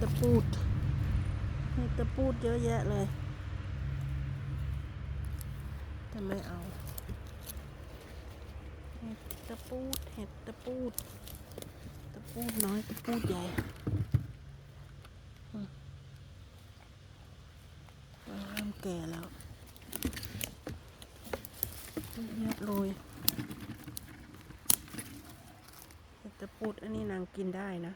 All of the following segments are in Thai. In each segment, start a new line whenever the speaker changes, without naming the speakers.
ตะปูดเห็ดตะปูดเยอะแยะเลย แต่ไม่เอา เห็ดตะปูด เห็ดตะปูด ตะปูดน้อยตะปูดใหญ่เริ่มแก่แล้วเยอะเลยเห็ดตะปูดอันนี้นางกินได้นะ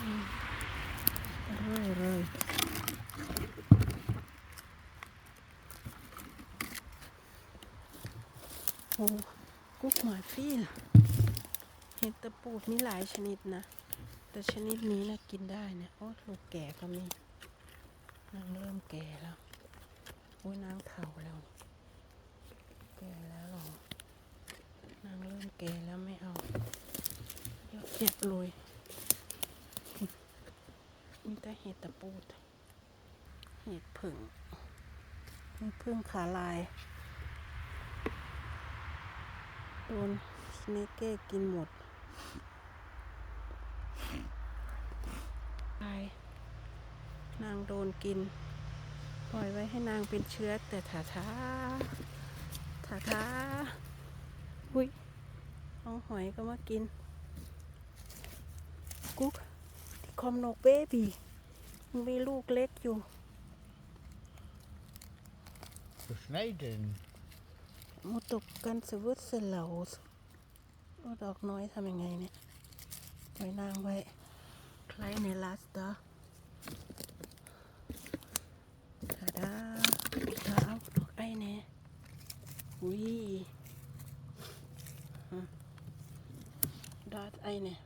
เรื่อยเลยโอ้กุ๊กหมายฟีลเห็ดตะปูดมีหลายชนิดนะ แต่ชนิดนี้นะกินได้เนี่ย โอ้ลูกแก่ก็มีนางเริ่มแก่แล้ว โอ้ยนางเฒ่าแล้ว แก่แล้วหรอนางเริ่มแก่แล้วไม่เอา เยอะแยะเลย แต่เห็ดตะปูดเห็ดผึ่งพึ่งขาลาย โดนสเนกเก้กินหมดตายนางโดนกิน ปล่อยไว้ให้นางเป็นเชื้อแต่ถาท้าถาท้าอุ้ยเอาหอยก็มากิน กุ๊กที่คอมนกเบบี มันมีลูกเล็กอยู่
Versnijden.
มาตกกันสวุดเสลาโอ้ดอกน้อยทำยังไงเนี่ยไว้นางไว้ใครในลาสเตอร์ทาดาทาเอาดอกไอ้เนี่ยอุ้ยอืมดอกไอ้เนี่ย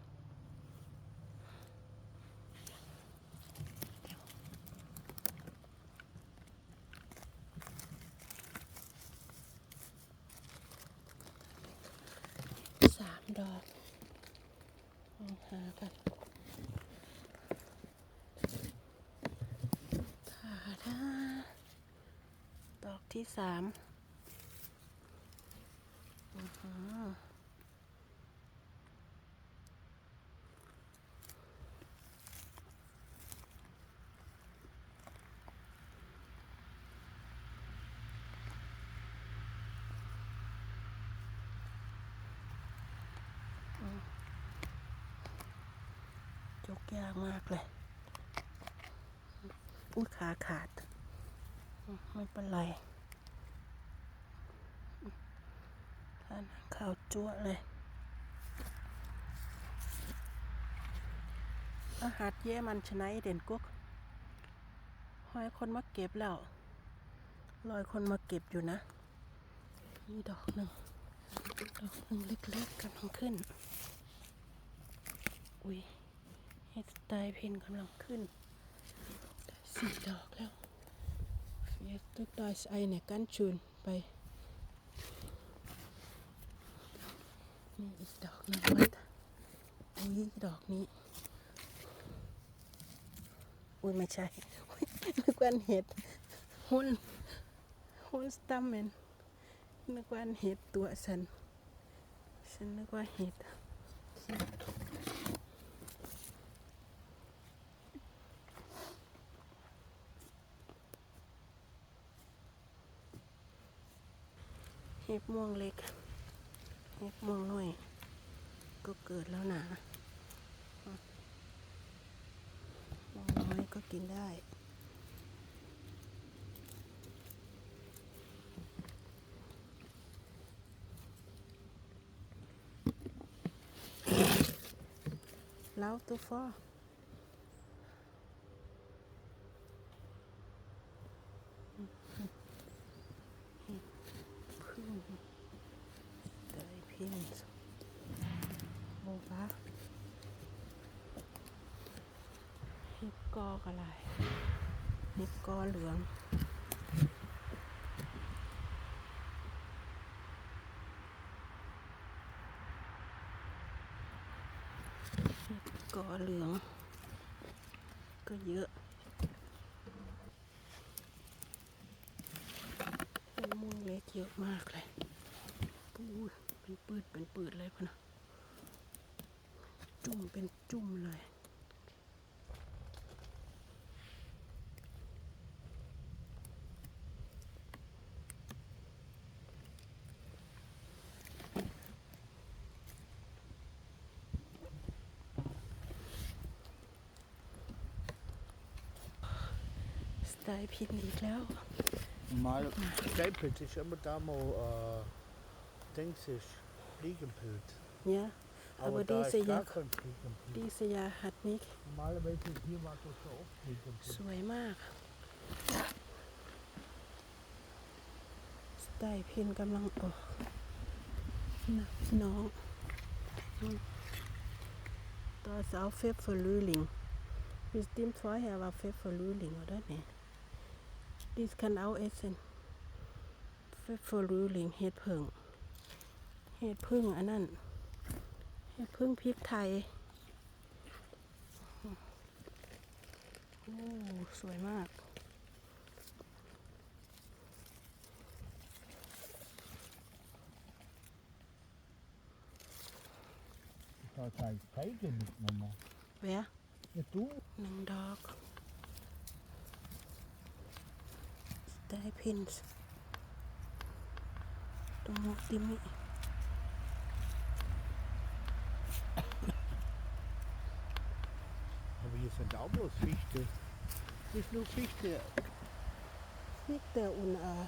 สามดอกลองหากันถาดาดอก ที่สามอื้อหือจกยากมากเลย อุ้ยขาขาด ไม่เป็นไรอืมานข้าวจั่วเลย อาหารเย่มันชนะเด่นกุ๊กหอยคนมาเก็บแล้วลอยคนมาเก็บอยู่นะนี่ดอกหนึ่ง ดอกหนึ่งเล็กๆกำลังขึ้น อุ้ยเฮดสไตล์เพนกำลังขึ้น ได้สี่ดอกแล้วเยตุกดอยไอเนี่ยกันชูนไป นี่อีกดอกหนึงมัดอุ้ยดอกนี้ อุ้ยไม่ใช่อุ๊ยนึกว่าเห็ดหุ่นหุ่นสตัมเมนนึกว่าเห็ดตัวฉันฉันนึกว่าเห็ดเห็ดม่วงเล็ก เห็ดม่วงน้อย ก็เกิดแล้วนะม่วงน้อยก็กินได้แล้วตัวฟอพึ่งได้พินส์โบปะเห็ดกอกอะไร เห็ดกอเหลือง กอเหลือง ก็เยอะเห็ดม่วงเล็กเยอะมากเลยปูเป็นเป็นปืดเป็นปืดเลยพะนะจุ่มเป็นจุ่มเลย สไตล์พินอีกแล้ว
Normal Stijpelt is immer da mal, äh, Dings ist, Fliegenpilz.
เนี่ย
Aber
Aber
da
diese
ist gar
ja-
kein Fliegenpilz.
ดีสยาหัดนิก
Normalerweise hier war das so oft
ส
Fliegenpilz.
วยมากสไตล์พินกำลังออกนะพี่น้องตอนสาวเฟฟเฟอร์ลูลิง Hvis dem vorher war Pfefferlühling, oder? Nee. Dies kann auch essen. Pfefferlühling เห็ดผึ่งเห็ดพึ่งอันนั้น เห็ดพึ่งพริกไทย โอ้ สวยมาก
Da zeigt Feige mit Mama.
เวีย
Ja, du?
หนึ่งดอกสไตล์พินส์ตรง มุกติมิ
Aber hier sind auch bloß Fichte. Das ist nur Fichte.
ฟิกเตอร์อุ่นเอ่อ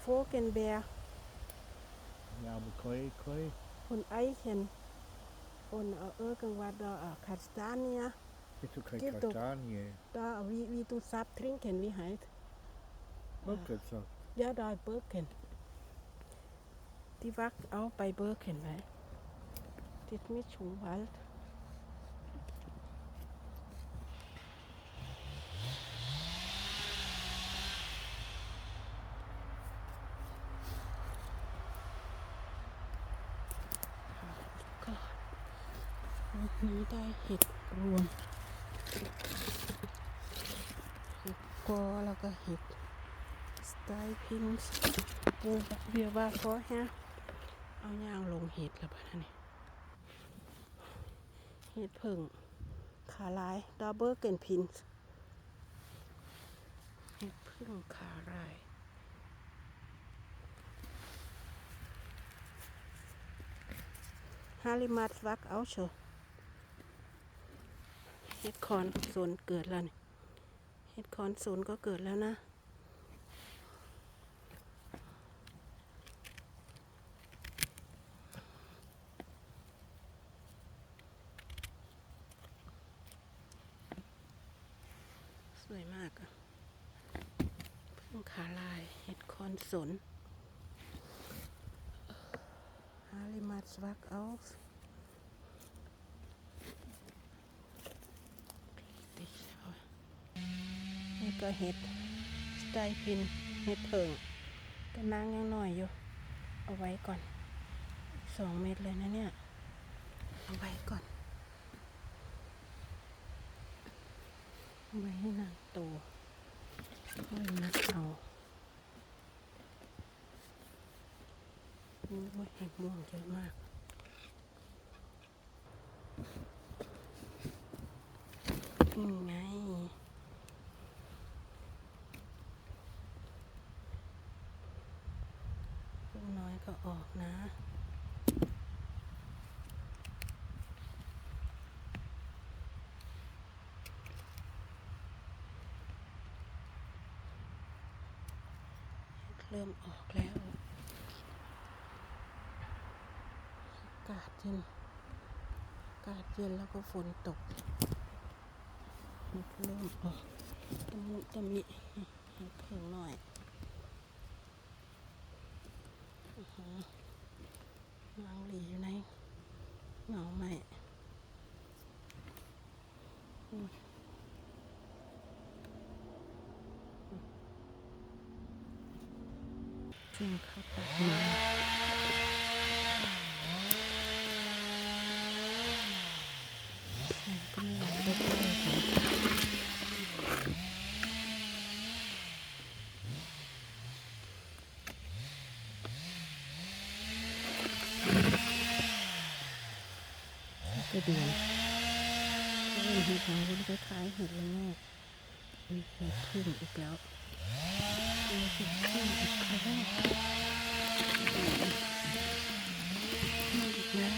โฟเกนเบีย
Ja, aber kein, kein.
อุ่นไอเคนอุ่นเอ่อเออกังวัดดอเอ่อคาสตาเนีย
Bist du keine
Gibt doch.
Kastanie?
ดอวีวีตูซับท ริงเคนวีไฮท์
Wirklich gesagt.
ยาดอยเบิร์กเคนที่วักเอาไปเบิร์กเคนไหมติดมิชุงวัลก็วันนี้ได้เห็ดรวมเห็ดกอแล้วก็เห็ด สไตล์พินส์ปูเบียว่าขอฮะเอาย่างลงเห็ดแล้วบ้านี่เห็ดผึ่งขาลายดับเบิลเกนพินเห็ดผึ่งขาลายฮาริมัดวักเอาโชเฮ็ดคอนโซนเกิดแล้วนี่เฮ็ดคอนโซนก็เกิดแล้วนะ สวยมากอะพึ่งขาลายเห็ดคอนสนฮาริมัดวักเอานี่ก็เห็ดสไตพินเห็ดเผิงก็นางยังหน่อยอยู่ เอาไว้ก่อนสองเม็ดเลยนะเนี่ย เอาไว้ก่อนเอา ไว้ให้นางโตค่อยนัดเอาโอ้ยเห็ดม่วงเยอะมาก นี่ไง ลูกน้อยก็ออกนะ เริ่มออกแล้ว อากาศเย็น อากาศเย็นแล้วก็ฝนตกเริ่มออกตะมุตะมิให้เพิ่งหน่อยนางหลีอยู่ในเหงาไหมจึงเข้าตัดมามันก็ไม่อยากได้เลยค่ะ ระ เดือนก็เป็นเห็ดหางวุ้นคล้ายๆเห็ดละโงกมีเห็ดพึ่งอีกแล้วมีเห็ดพึ่งอีกแล้วมีอีกแล้ว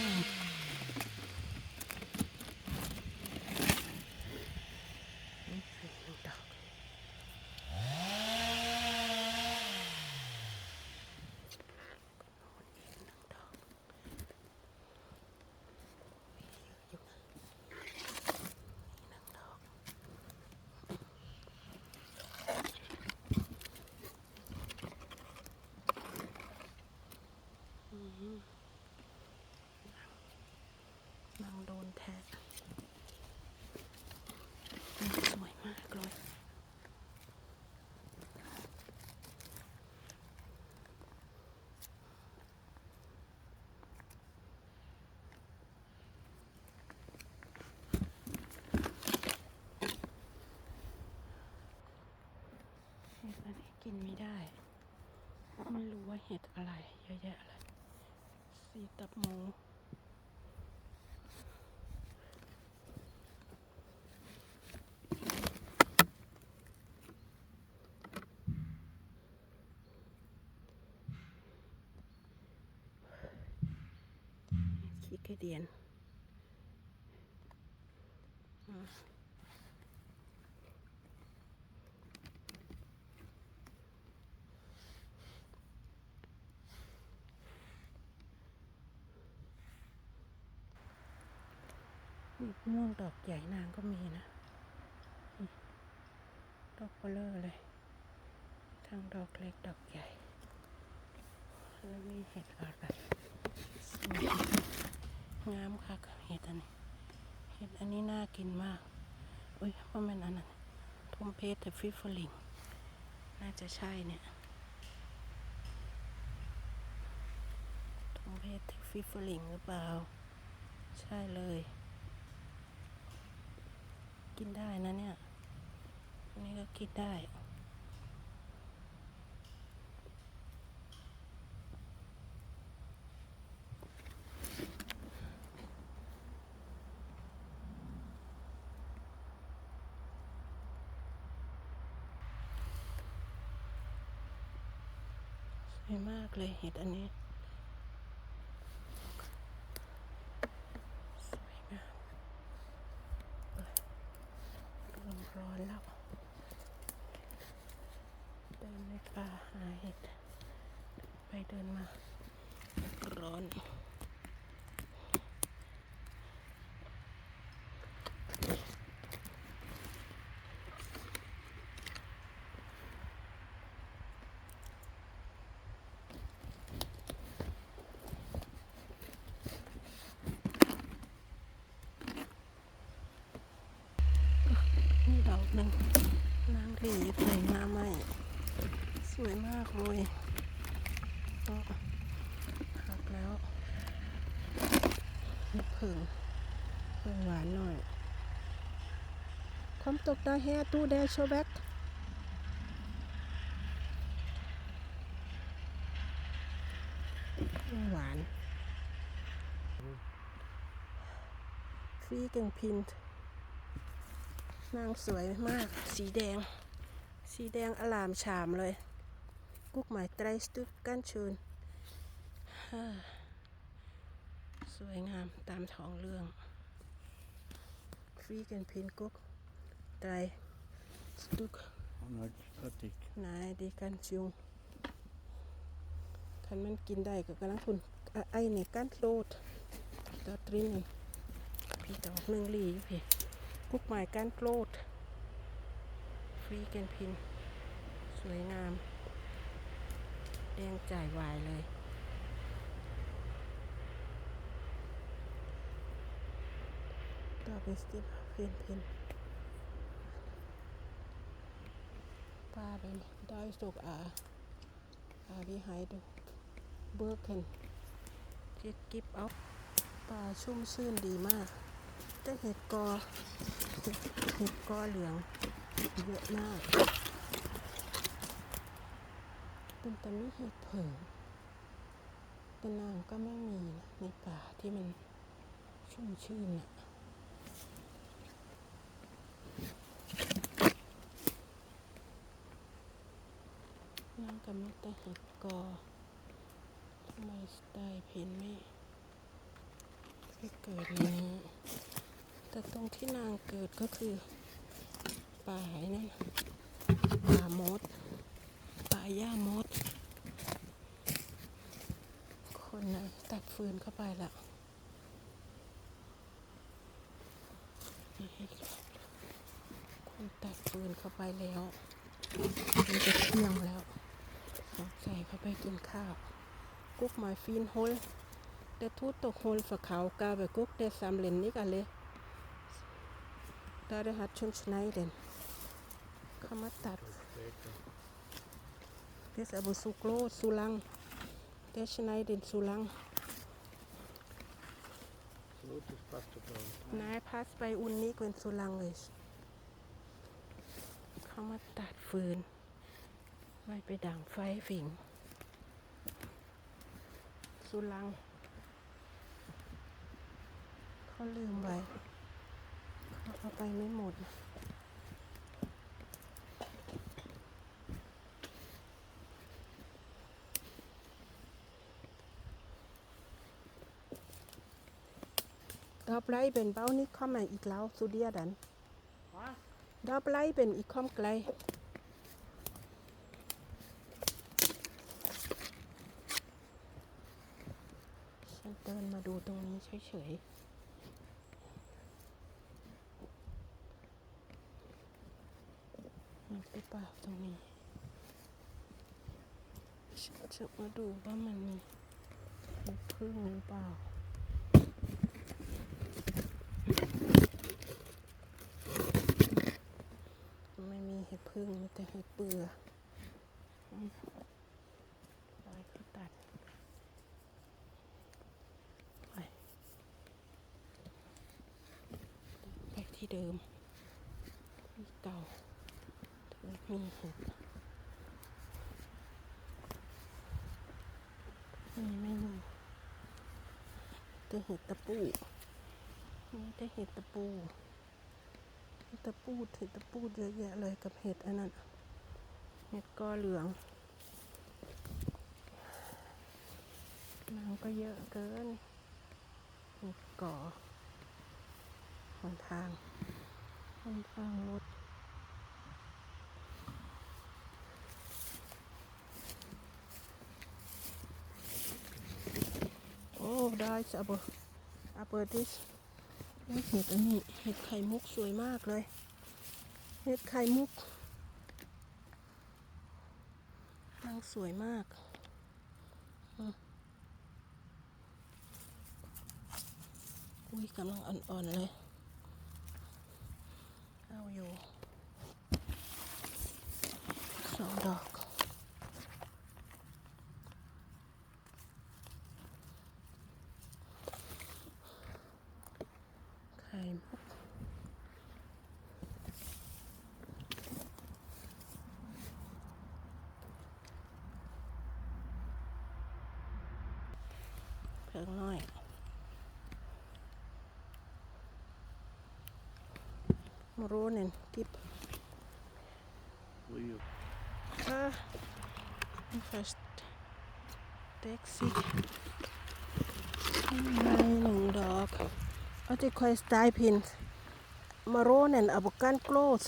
นี่คือหนึ่งดอกอีกหนึ่งดอก อยู่นะหนึ่งดอกอืมนางโดนแทะสวยมากเลย เห็ดอันนี้กินไม่ได้ ไม่รู้ว่าเห็ ดอะไร เยอะแยะเลยสีตับหมูขี้กระเดียนอืม ม่วงดอกใหญ่นางก็มีนะ ดอกเบลอเลย ทั้งดอกเล็กดอกใหญ่ แล้วมีเห็ดอะไรงามค่ะเห็ดอันนี้ เห็ดอันนี้น่ากินมาก อุ้ยว่ามันอันนั้นทมเพชรแต่ฟิฟลิง น่าจะใช่เนี่ยทมเพชรแต่ฟิฟลิงหรือเปล่า ใช่เลย กินได้นะเนี่ย อันนี้ก็กินได้สวยมากเลยเห็ดอันนี้ สวยงาม เริ่มร้อนแล้ว เดินใน ป่าหาเห็ด ไปเดินมา ร้อนดอกหนึ่งนางรีใส่มาใหม่ สวยมากเลยก็หักแล้วนี่งเพิ่งหวานหน่อยคอมตกตาแฮตู้แดโชแบ็กหวานฟรีเก่งพินนางสวยมาก สีแดง สีแดงอลามฉามเลย กุ๊กหมายไตรสตุกกันชูนฮ่าสวยงามตามท้องเรื่องฟรีกันพินกุ๊กไตรสตุก
Anartig.
นายดีกันจุงคันมันกินได้ก็กำลังคุณอะไอ้นี่กันโลดตอตรินนี่พี่ดอกหนึ่งหลีอยู่พี่กุ๊กหมายกันโลด ฟรีกันพิน สวยงาม แดงจ่ายวายเลย ต่อเป็นสติปพินพินป้าเป็นได้สุกอาอาวิไฮดูเบิร์กเคนเจ็ดกิฟเอาป่าชุ่มชื่นดีมาก แต่เห็ดกอ เห็ดกอเหลืองเยอะมาก เป็นแต่ไม่เห็ดเผิงแต่นางก็ไม่มีนะในป่าที่มันชุ่มชื่นอะนั่งกับมิตรเห็ดกอทำไมสไตล์เพนไม่ไปเกิดในนี้แต่ตรงที่นางเกิดก็คือป่าไอ้นั่นป่ามด หญ้ามด คนนะตัดฟืนเข้าไปแล้วนี่คนตัดฟืนเข้าไปแล้วมันจะเที่ยงแล้วใส่เข้าไปกินข้าว กุ๊กหมายฟีนโฮลเดทูตกโฮลฝาขาวกาไปกุ๊กเดสามเลนนี่กันเลย Daar had schon schneiden. Kann man das?
Später.
Das ist aber so groß, so lang. Der schneidet so lang.
So, das passt doch bei uns.
Nein, passt bei uns nicht, wenn es so lang ist. Kann man das föhn. ไว้ไปดังไฟฝิ่งสุลัง เขาลืมไว้ เขาเอาไปไม่หมด Dabei ben bau nicht kommen, ich glaube zu dir dann.
Was?
Da bleiben, ich komme gleich. ฉันเดินมาดูตรงนี้เฉยๆมันหรือเปล่าตรงนี้ฉันจะมาดูว่ามันมีพึ่งหรือเปล่า ไม่มีเห็ดพึ่งมีแต่เห็ดเปื่ออืมปล่อยเขาตัดไปไปที่เดิมที่เก่ามีเห็ดนี่ไม่มีแต่เห็ดตะปู มีแต่เห็ดตะปูเห็ดตะปูเห็ดตะปูเยอะแยะเลยกับเห็ดอันนั้นเห็ดกอเหลืองน้ำก็เยอะเกินเห็ดก่อหนทางหนทางรถโอ้ได้จะเอาเอาเปิดดิ เห็ดอันนี้เห็ดไข่มุกสวยมากเลย เห็ดไข่มุกนางสวยมากอุ้ยกำลังอ่อนๆเลย เอาอยู่สองดอก ไข่มุก เพิ่งน้อยมารู้เนี่ยกิบ
Will you?
อะฟัสเท็กซี่ไม่หนึ่งดอกเอาจะคอยสไตล์พินมาโรเนนอบุกันโกลส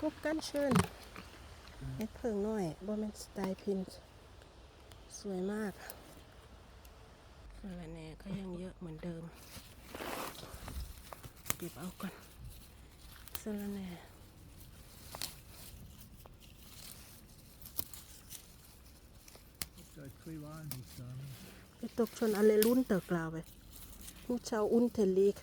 กุกกันเชิญเฮ็ดเพิ่งหน่อยบ่แม่นสไตล์พินสวยมาก สาระแหน่ก็ยังเยอะเหมือนเดิม เก็บเอาก่อนสาระแหน่
Seit zwei Wochen ist da.
ไปตกชนอะไรรุ่นเตอกลาวไปผู้ชาวอุ่นเทลีก